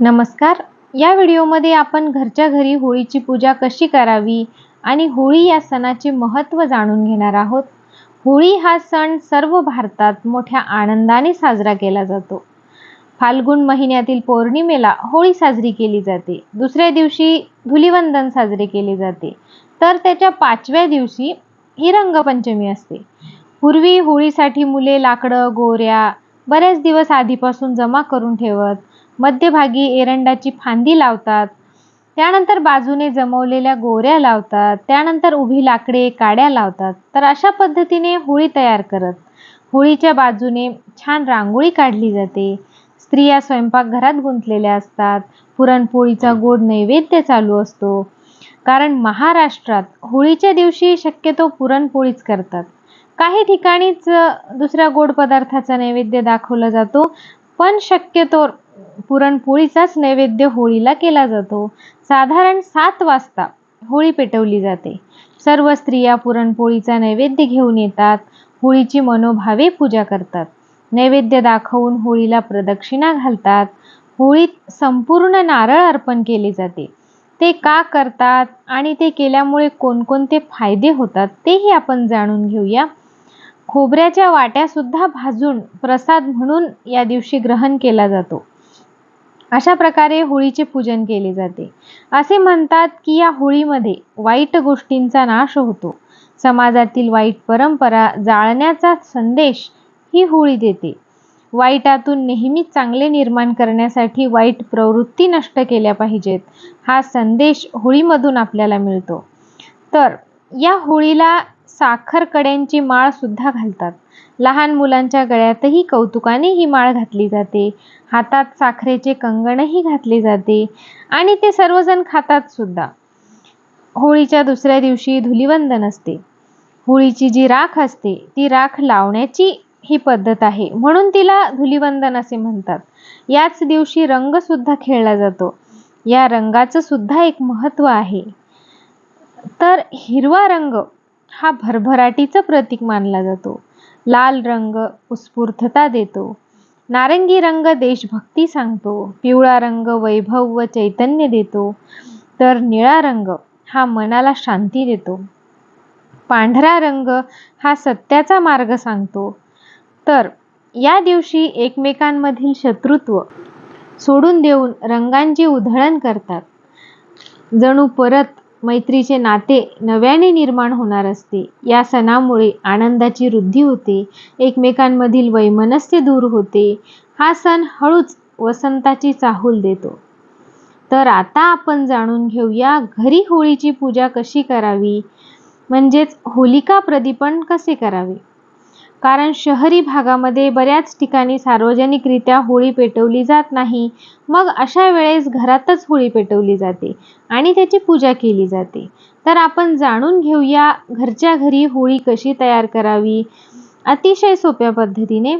नमस्कार. या व्हिडिओमध्ये आपण घरच्या घरी होळीची पूजा कशी करावी आणि होळी या सणाचे महत्त्व जाणून घेणार आहोत. होळी हा सण सर्व भारतात मोठ्या आनंदाने साजरा केला जातो. फाल्गुन महिन्यातील पौर्णिमेला होळी साजरी केली जाते. दुसऱ्या दिवशी धुलिवंदन साजरे केले जाते. तर त्याच्या पाचव्या दिवशी ही रंगपंचमी असते. पूर्वी होळीसाठी मुले लाकडं गोऱ्या बरेच दिवस आधीपासून जमा करून ठेवत मध्यभागी एरंडाची फांदी लावतात. त्यानंतर बाजूने जमवलेल्या गोऱ्या लावतात. त्यानंतर उभी लाकडे काड्या लावतात. तर अशा पद्धतीने होळी तयार करत. होळीच्या बाजूने छान रांगोळी काढली जाते. स्त्रिया स्वयंपाकघरात गुंतलेल्या असतात. पुरणपोळीचा गोड नैवेद्य चालू असतो. कारण महाराष्ट्रात होळीच्या दिवशी शक्यतो पुरणपोळीच करतात. काही ठिकाणीच दुसऱ्या गोड पदार्थाचा नैवेद्य दाखवला जातो पण शक्यतो पुरणपोळीचाच नैवेद्य होळीला केला जातो. साधारण सात वाजता होळी पेटवली जाते. सर्व स्त्रिया पुरणपोळीचा नैवेद्य घेऊन येतात. होळीची मनोभावे पूजा करतात. नैवेद्य दाखवून होळीला प्रदक्षिणा घालतात. होळीत संपूर्ण नारळ अर्पण केले जाते. ते का करतात आणि ते केल्यामुळे कोणकोणते फायदे होतात तेही आपण जाणून घेऊया. खोबऱ्याच्या वाट्या सुद्धा भाजून प्रसाद म्हणून या दिवशी ग्रहण केला जातो. अशा प्रकारे होळीचे पूजन केले जाते. असे म्हणतात की या होळीमध्ये वाईट गोष्टींचा नाश होतो. समाजातील वाईट परंपरा जाळण्याचा संदेश ही होळी देते. वाईटातून नेहमीच चांगले निर्माण करण्यासाठी वाईट प्रवृत्ती नष्ट केल्या पाहिजेत हा संदेश होळीमधून आपल्याला मिळतो. तर या होळीला साखर कड्यांची माळ सुद्धा घालतात. लहान मुलांच्या गळ्यातही कौतुकाने ही माळ घातली जाते. हातात साखरेचे कंगणही घातले जाते आणि ते सर्वजण खातात सुद्धा. होळीच्या दुसऱ्या दिवशी धुलिवंदन असते. होळीची जी राख असते ती राख लावण्याची ही पद्धत आहे म्हणून तिला धुलिवंदन असे म्हणतात. याच दिवशी रंग सुद्धा खेळला जातो. या रंगाचं सुद्धा एक महत्त्व आहे. तर हिरवा रंग हा भरभराटीचं प्रतीक मानला जातो. लाल रंग उत्स्फूर्तता देतो. नारंगी रंग देशभक्ती सांगतो. पिवळा रंग वैभव व चैतन्य देतो. तर निळा रंग हा मनाला शांती देतो. पांढरा रंग हा सत्याचा मार्ग सांगतो. तर या दिवशी एकमेकांमधील शत्रुत्व सोडून देऊन रंगांची उधळण करतात. जणू परत मैत्रीचे नाते नव्याने निर्माण होणार असते. या सणामुळे आनंदाची वृद्धी होते. एकमेकांमधील वैमनस्य दूर होते. हा सण हळूच वसंताची चाहूल देतो. तर आता आपण जाणून घेऊया घरी होळीची पूजा कशी करावी? म्हणजेच होलिका प्रदीपन कसे करावे? कारण शहरी भागामध्ये बऱ्याच ठिकाणी सार्वजनिकरित्या होळी पेटवली जात नाही. मग अशा वेळेस घरातच होळी पेटवली जाते आणि त्याची पूजा केली जाते. तर आपण जाणून घेऊया घरच्या घरी होळी कशी तयार करावी? अतिशय सोप्या पद्धतीने.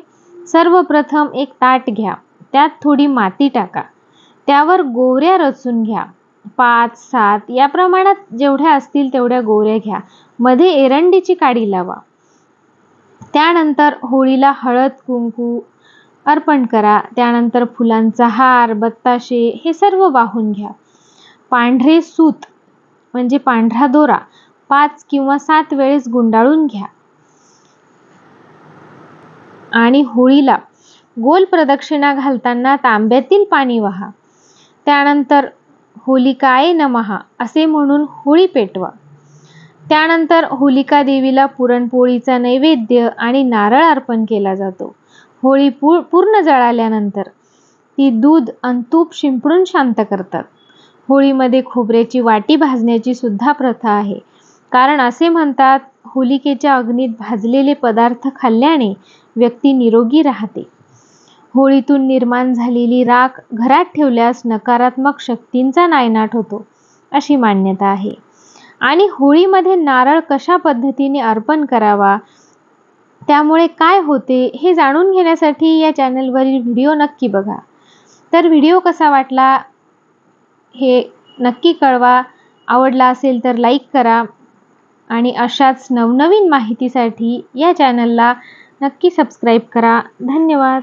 सर्वप्रथम एक ताट घ्या. त्यात थोडी माती टाका. त्यावर गोवऱ्या रचून घ्या. पाच सात या प्रमाणात जेवढ्या असतील तेवढ्या गोवऱ्या घ्या. मध्ये एरंडीची काडी लावा. त्यानंतर होळीला हळद कुंकू अर्पण करा. त्यानंतर फुलांचा हार बत्ताशे हे सर्व वाहून घ्या. पांढरे सूत म्हणजे पांढरा दोरा पाच किंवा सात वेळेस गुंडाळून घ्या. आणि होळीला गोल प्रदक्षिणा घालताना तांब्यातील पाणी वहा. त्यानंतर होलिकाय नमहा असे म्हणून होळी पेटवा. त्यानंतर होलिका देवीला पुरणपोळीचा नैवेद्य आणि नारळ अर्पण केला जातो. होळी पूर्ण जळाल्यानंतर ती दूध आणि तूप शिंपडून शांत करतात. होळीमध्ये खोबऱ्याची वाटी भाजण्याची सुद्धा प्रथा आहे. कारण असे म्हणतात होलिकेच्या अग्नीत भाजलेले पदार्थ खाल्ल्याने व्यक्ती निरोगी राहते. होळीतून निर्माण झालेली राख घरात ठेवल्यास नकारात्मक शक्तींचा नायनाट होतो अशी मान्यता आहे. आणि होळीमध्ये नारळ कशा पद्धतीने अर्पण करावा? त्यामुळे काय होते हे जाणून घेण्यासाठी या चॅनलवरील व्हिडिओ नक्की बघा. तर व्हिडिओ कसा वाटला हे नक्की कळवा. आवडला असेल तर लाईक करा. आणि अशाच नवनवीन माहितीसाठी या चॅनलला नक्की सबस्क्राईब करा. धन्यवाद.